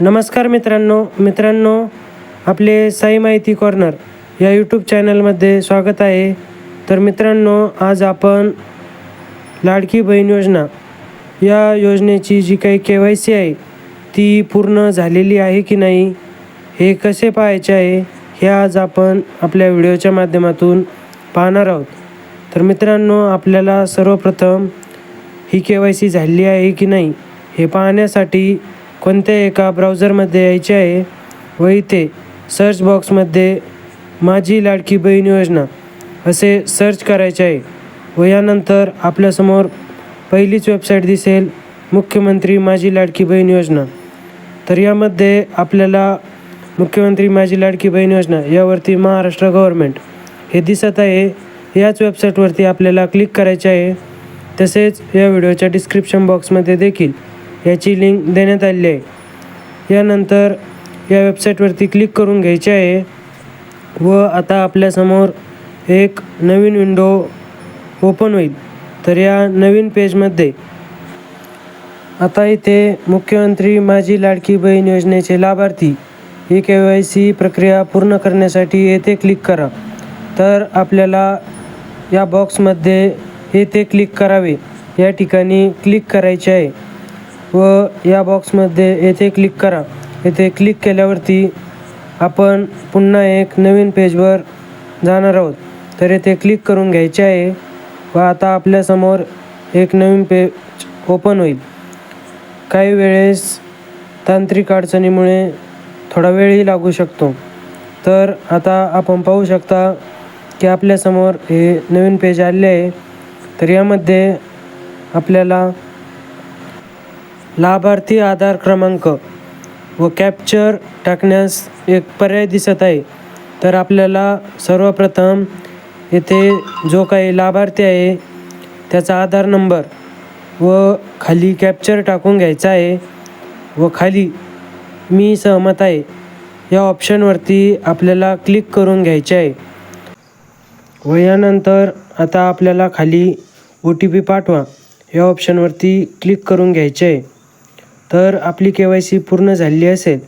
नमस्कार मित्रांनो मित्रांनो आपले साई माहिती कॉर्नर या यूट्यूब चॅनलमध्ये स्वागत आहे. तर मित्रांनो आज आपण लाडकी बहीण योजना या योजनेची जी काही के वाय सी आहे ती पूर्ण झालेली आहे की नाही हे कसे पाहायचे आहे हे आज आपण आपल्या व्हिडिओच्या माध्यमातून पाहणार आहोत. तर मित्रांनो आपल्याला सर्वप्रथम ही के वाय सी झालेली आहे की नाही हे पाहण्यासाठी कोणत्या एका ब्राउझरमध्ये यायचे आहे व इथे सर्च बॉक्समध्ये माझी लाडकी बहीण योजना असे सर्च करायचे आहे व यानंतर आपल्यासमोर पहिलीच वेबसाईट दिसेल मुख्यमंत्री माझी लाडकी बहीण योजना. तर यामध्ये आपल्याला मुख्यमंत्री माझी लाडकी बहीण योजना यावरती महाराष्ट्र गव्हर्मेंट हे दिसत आहे. याच वेबसाईटवरती आपल्याला क्लिक करायचे आहे. तसेच या व्हिडिओच्या डिस्क्रिप्शन बॉक्समध्ये देखील याची लिंक देण्यात आली आहे. यानंतर या वेबसाईटवरती क्लिक करून घ्यायचे आहे व आता आपल्यासमोर एक नवीन विंडो ओपन होईल. तर या नवीन पेजमध्ये आता इथे मुख्यमंत्री माझी लाडकी बहीण योजनेचे लाभार्थी ही के वाय सी प्रक्रिया पूर्ण करण्यासाठी येथे क्लिक करा. तर आपल्याला या बॉक्समध्ये येथे क्लिक करावे. या ठिकाणी क्लिक करायचे आहे. व या बॉक्समध्ये येथे क्लिक करा. येथे क्लिक केल्यावरती आपण पुन्हा एक नवीन पेजवर जाणार आहोत. तर येथे क्लिक करून घ्यायचे आहे व आता आपल्यासमोर एक नवीन पेज ओपन होईल. काही वेळेस तांत्रिक अडचणीमुळे थोडा वेळही लागू शकतो. तर आता आपण पाहू शकता की आपल्यासमोर हे नवीन पेज आले आहे. तर यामध्ये आपल्याला लाभार्थी आधार क्रमांक व कॅप्चर टाकण्यास एक पर्याय दिसत आहे. तर आपल्याला सर्वप्रथम येथे जो काही लाभार्थी आहे त्याचा आधार नंबर व खाली कॅप्चर टाकून घ्यायचा आहे व खाली मी सहमत आहे. या ऑप्शनवरती आपल्याला क्लिक करून घ्यायचे आहे. व यानंतर आता आपल्याला खाली ओ टी पी पाठवा. या ऑप्शनवरती क्लिक करून घ्यायचे आहे. तर आपली के वाय सी पूर्ण झाली असेल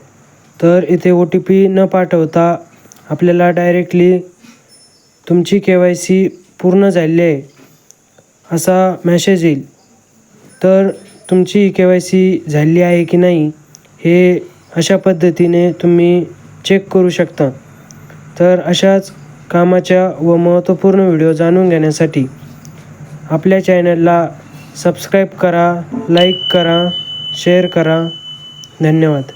तर इथे ओ टी पी न पाठवता आपल्याला डायरेक्टली तुमची के वाय सी पूर्ण झाली आहे असा मॅसेज येईल. तर तुमची के वाय सी झाली आहे की नाही हे अशा पद्धतीने तुम्ही चेक करू शकता. तर अशाच कामाच्या व महत्त्वपूर्ण व्हिडिओ जाणून घेण्यासाठी आपल्या चॅनलला सबस्क्राईब करा लाईक करा. शेअर करा. धन्यवाद.